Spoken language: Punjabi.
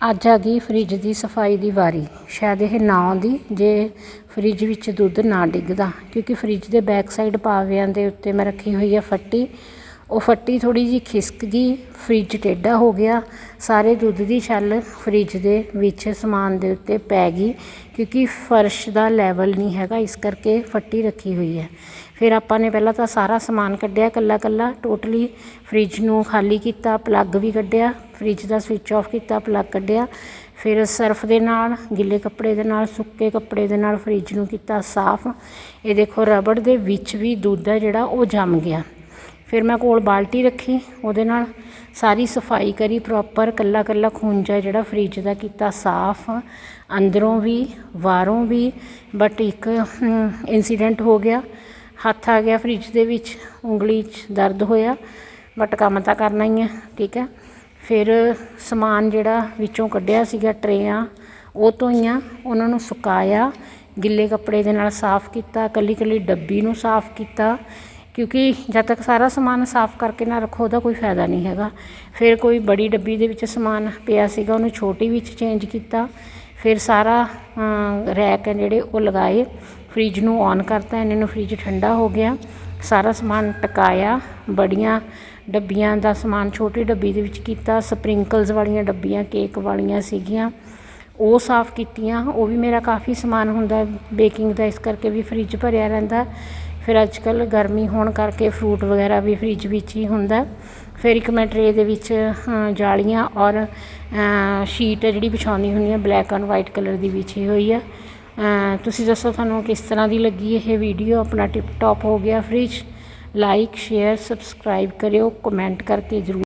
ਅੱਜ ਆ ਗਈ ਫਰਿੱਜ ਦੀ ਸਫ਼ਾਈ ਦੀ ਵਾਰੀ। ਸ਼ਾਇਦ ਇਹ ਨਾ ਆਉਂਦੀ, ਜੇ ਫਰਿੱਜ ਵਿੱਚ ਦੁੱਧ ਨਾ ਡਿੱਗਦਾ। ਕਿਉਂਕਿ ਫਰਿੱਜ ਦੇ ਬੈਕ ਸਾਈਡ ਪਾਵਿਆਂ ਦੇ ਉੱਤੇ ਮੈਂ ਰੱਖੀ ਹੋਈ ਹੈ ਫੱਟੀ। ਉਹ ਫੱਟੀ ਥੋੜ੍ਹੀ ਜਿਹੀ ਖਿਸਕ ਗਈ, ਫਰਿੱਜ ਟੇਢਾ ਹੋ ਗਿਆ। ਸਾਰੇ ਦੁੱਧ ਦੀ ਛੱਲ ਫਰਿੱਜ ਦੇ ਵਿੱਚ ਸਮਾਨ ਦੇ ਉੱਤੇ ਪੈ ਗਈ ਕਿਉਂਕਿ ਫਰਸ਼ ਦਾ ਲੈਵਲ ਨਹੀਂ ਹੈਗਾ, ਇਸ ਕਰਕੇ ਫੱਟੀ ਰੱਖੀ ਹੋਈ ਹੈ। ਫਿਰ ਆਪਾਂ ਨੇ ਪਹਿਲਾਂ ਤਾਂ ਸਾਰਾ ਸਮਾਨ ਕੱਢਿਆ ਇਕੱਲਾ ਇਕੱਲਾ ਟੋਟਲੀ ਫਰਿੱਜ ਨੂੰ ਖਾਲੀ ਕੀਤਾ, ਪਲੱਗ ਵੀ ਕੱਢਿਆ, ਫਰਿੱਜ ਦਾ ਸਵਿਚ ਆਫ ਕੀਤਾ, ਪਲੱਗ ਕੱਢਿਆ। ਫਿਰ ਸਰਫ ਦੇ ਨਾਲ, ਗਿੱਲੇ ਕੱਪੜੇ ਦੇ ਨਾਲ, ਸੁੱਕੇ ਕੱਪੜੇ ਦੇ ਨਾਲ ਫਰਿੱਜ ਨੂੰ ਕੀਤਾ ਸਾਫ਼। ਇਹ ਦੇਖੋ ਰਬੜ ਦੇ ਵਿੱਚ ਵੀ ਦੁੱਧ ਹੈ ਜਿਹੜਾ, ਉਹ ਜੰਮ ਗਿਆ। ਫਿਰ ਮੈਂ ਕੋਲ ਬਾਲਟੀ ਰੱਖੀ, ਉਹਦੇ ਨਾਲ ਸਾਰੀ ਸਫ਼ਾਈ ਕਰੀ ਪ੍ਰੋਪਰ ਕੱਲਾ ਕੱਲਾ ਖੂੰਜਾ ਜਿਹੜਾ ਫਰਿੱਜ ਦਾ ਕੀਤਾ, ਸਾਫ਼। ਅੰਦਰੋਂ ਵੀ, ਬਾਹਰੋਂ ਵੀ ਬਟ ਇੱਕ ਇਨਸੀਡੈਂਟ ਹੋ ਗਿਆ। ਹੱਥ ਆ ਗਿਆ ਫਰਿੱਜ ਦੇ ਵਿੱਚ, ਉਂਗਲੀ 'ਚ ਦਰਦ ਹੋਇਆ ਬਟ ਕੰਮ ਤਾਂ ਕਰਨਾ ਹੀ ਹੈ ਠੀਕ ਹੈ। ਫਿਰ ਸਮਾਨ ਜਿਹੜਾ ਵਿੱਚੋਂ ਕੱਢਿਆ ਸੀਗਾ, ਟਰੇਆਂ, ਉਹ ਧੋਈਆਂ, ਉਹਨਾਂ ਨੂੰ ਸੁਕਾਇਆ, ਗਿੱਲੇ ਕੱਪੜੇ ਦੇ ਨਾਲ ਸਾਫ਼ ਕੀਤਾ, ਕੱਲੀ ਕੱਲੀ ਡੱਬੀ ਨੂੰ ਸਾਫ਼ ਕੀਤਾ। ਕਿਉਂਕਿ ਜਦ ਤੱਕ ਸਾਰਾ ਸਮਾਨ ਸਾਫ਼ ਕਰਕੇ ਨਾ ਰੱਖੋ, ਉਹਦਾ ਕੋਈ ਫਾਇਦਾ ਨਹੀਂ ਹੈਗਾ। ਫਿਰ ਕੋਈ ਬੜੀ ਡੱਬੀ ਦੇ ਵਿੱਚ ਸਮਾਨ ਪਿਆ ਸੀਗਾ, ਉਹਨੂੰ ਛੋਟੀ ਵਿੱਚ ਚੇਂਜ ਕੀਤਾ। ਫਿਰ ਸਾਰਾ ਰੈਕ ਹੈ ਜਿਹੜੇ, ਉਹ ਲਗਾਏ। ਫਰਿੱਜ ਨੂੰ ਔਨ ਕਰਤਾ, ਇਹਨਾਂ ਨੂੰ ਫਰਿੱਜ ਠੰਡਾ ਹੋ ਗਿਆ। ਸਾਰਾ ਸਮਾਨ ਟਕਾਇਆ, ਬੜੀਆਂ ਡੱਬੀਆਂ ਦਾ ਸਮਾਨ ਛੋਟੀ ਡੱਬੀ ਦੇ ਵਿੱਚ ਕੀਤਾ। ਸਪਰਿੰਕਲਸ ਵਾਲੀਆਂ ਡੱਬੀਆਂ ਕੇਕ ਵਾਲੀਆਂ ਸੀਗੀਆਂ। ਉਹ ਸਾਫ਼ ਕੀਤੀਆਂ। ਉਹ ਵੀ ਮੇਰਾ ਕਾਫੀ ਸਮਾਨ ਹੁੰਦਾ ਬੇਕਿੰਗ ਦਾ, ਇਸ ਕਰਕੇ ਵੀ ਫਰਿੱਜ ਭਰਿਆ ਰਹਿੰਦਾ। ਫਿਰ ਅੱਜ ਕੱਲ੍ਹ ਗਰਮੀ ਹੋਣ ਕਰਕੇ ਫਰੂਟ ਵਗੈਰਾ ਵੀ ਫਰਿੱਜ ਵਿੱਚ ਹੀ ਹੁੰਦਾ। ਫਿਰ ਇੱਕ ਮੈਂ ਟਰੇ ਦੇ ਵਿੱਚ ਜਾਲੀਆਂ ਔਰ ਸ਼ੀਟ ਜਿਹੜੀ ਵਿਛਾਉਣੀ ਹੁੰਦੀ ਹੈ ਬਲੈਕ ਐਂਡ ਵਾਈਟ ਕਲਰ ਦੀ ਵਿਛੀ ਹੋਈ ਆ। ਤੁਸੀਂ ਦੱਸੋ ਤੁਹਾਨੂੰ ਕਿਸ ਤਰ੍ਹਾਂ ਦੀ ਲੱਗੀ ਇਹ ਵੀਡੀਓ ਆਪਣਾ ਟਿਪ ਟੌਪ ਹੋ ਗਿਆ ਫਰਿੱਜ ਲਾਈਕ ਸ਼ੇਅਰ ਸਬਸਕ੍ਰਾਈਬ ਕਰਿਓ ਕਮੈਂਟ ਕਰਕੇ ਜ਼ਰੂਰ